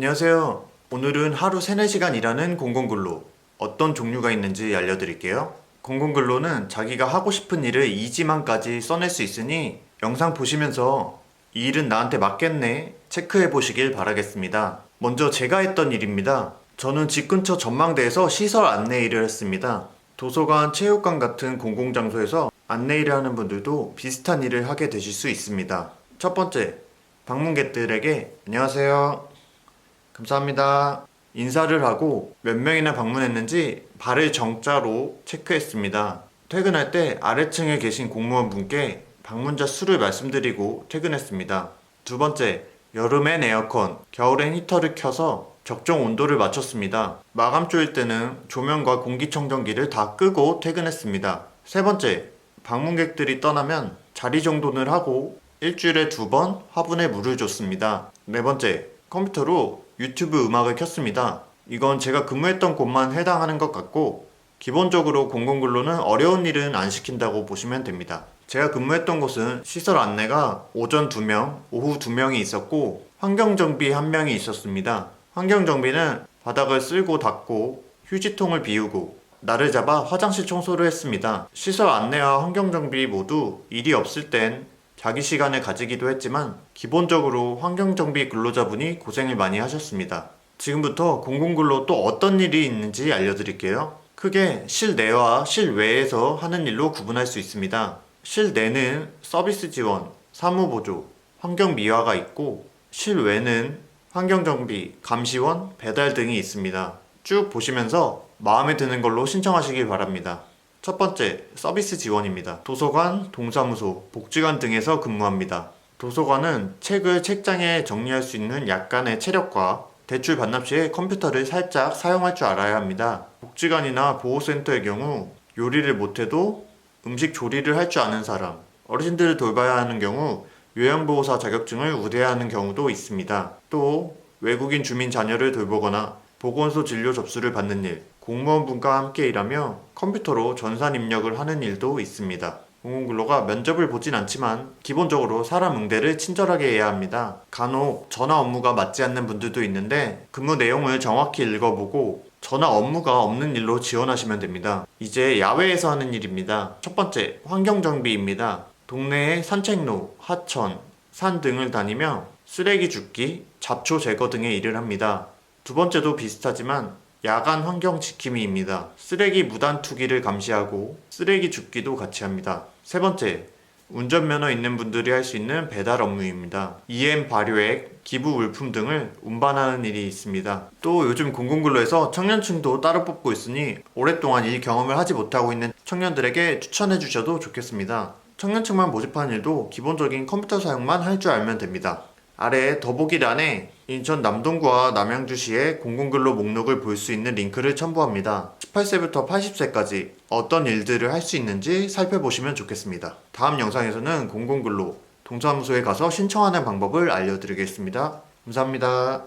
안녕하세요. 오늘은 하루 3, 4시간 일하는 공공근로 어떤 종류가 있는지 알려드릴게요. 공공근로는 자기가 하고 싶은 일을 이지만까지 써낼 수 있으니 영상 보시면서 이 일은 나한테 맞겠네 체크해 보시길 바라겠습니다. 먼저 제가 했던 일입니다. 저는 집 근처 전망대에서 시설 안내 일을 했습니다. 도서관, 체육관 같은 공공장소에서 안내 일을 하는 분들도 비슷한 일을 하게 되실 수 있습니다. 첫 번째, 방문객들에게 안녕하세요. 감사합니다. 인사를 하고 몇 명이나 방문했는지 발을 정자로 체크했습니다. 퇴근할 때 아래층에 계신 공무원 분께 방문자 수를 말씀드리고 퇴근했습니다. 두 번째, 여름엔 에어컨, 겨울엔 히터를 켜서 적정 온도를 맞췄습니다. 마감조일 때는 조명과 공기청정기를 다 끄고 퇴근했습니다. 세 번째, 방문객들이 떠나면 자리 정돈을 하고 일주일에 두 번 화분에 물을 줬습니다. 네 번째, 컴퓨터로 유튜브 음악을 켰습니다. 이건 제가 근무했던 곳만 해당하는 것 같고 기본적으로 공공근로는 어려운 일은 안 시킨다고 보시면 됩니다. 제가 근무했던 곳은 시설 안내가 오전 2명, 오후 2명이 있었고 환경정비 1명이 있었습니다. 환경정비는 바닥을 쓸고 닦고 휴지통을 비우고 나를 잡아 화장실 청소를 했습니다. 시설 안내와 환경정비 모두 일이 없을 땐 자기 시간을 가지기도 했지만 기본적으로 환경정비 근로자분이 고생을 많이 하셨습니다. 지금부터 공공근로 또 어떤 일이 있는지 알려드릴게요. 크게 실내와 실외에서 하는 일로 구분할 수 있습니다. 실내는 서비스 지원, 사무보조, 환경 미화가 있고 실외는 환경정비, 감시원, 배달 등이 있습니다. 쭉 보시면서 마음에 드는 걸로 신청하시길 바랍니다. 첫 번째, 서비스 지원입니다. 도서관, 동사무소, 복지관 등에서 근무합니다. 도서관은 책을 책장에 정리할 수 있는 약간의 체력과 대출 반납 시에 컴퓨터를 살짝 사용할 줄 알아야 합니다. 복지관이나 보호센터의 경우 요리를 못해도 음식 조리를 할 줄 아는 사람, 어르신들을 돌봐야 하는 경우 요양보호사 자격증을 우대해야 하는 경우도 있습니다. 또 외국인 주민 자녀를 돌보거나 보건소 진료 접수를 받는 일, 공무원분과 함께 일하며 컴퓨터로 전산 입력을 하는 일도 있습니다. 공공근로가 면접을 보진 않지만 기본적으로 사람 응대를 친절하게 해야 합니다. 간혹 전화 업무가 맞지 않는 분들도 있는데 근무 내용을 정확히 읽어보고 전화 업무가 없는 일로 지원하시면 됩니다. 이제 야외에서 하는 일입니다. 첫 번째, 환경정비입니다. 동네의 산책로, 하천, 산 등을 다니며 쓰레기 줍기, 잡초 제거 등의 일을 합니다. 두 번째도 비슷하지만 야간 환경 지킴이입니다. 쓰레기 무단 투기를 감시하고 쓰레기 줍기도 같이 합니다. 세 번째, 운전면허 있는 분들이 할 수 있는 배달 업무입니다. EM 발효액, 기부 물품 등을 운반하는 일이 있습니다. 또 요즘 공공근로에서 청년층도 따로 뽑고 있으니 오랫동안 일 경험을 하지 못하고 있는 청년들에게 추천해 주셔도 좋겠습니다. 청년층만 모집하는 일도 기본적인 컴퓨터 사용만 할 줄 알면 됩니다. 아래 더보기란에 인천 남동구와 남양주시의 공공근로 목록을 볼 수 있는 링크를 첨부합니다. 18세부터 80세까지 어떤 일들을 할 수 있는지 살펴보시면 좋겠습니다. 다음 영상에서는 공공근로 동사무소에 가서 신청하는 방법을 알려드리겠습니다. 감사합니다.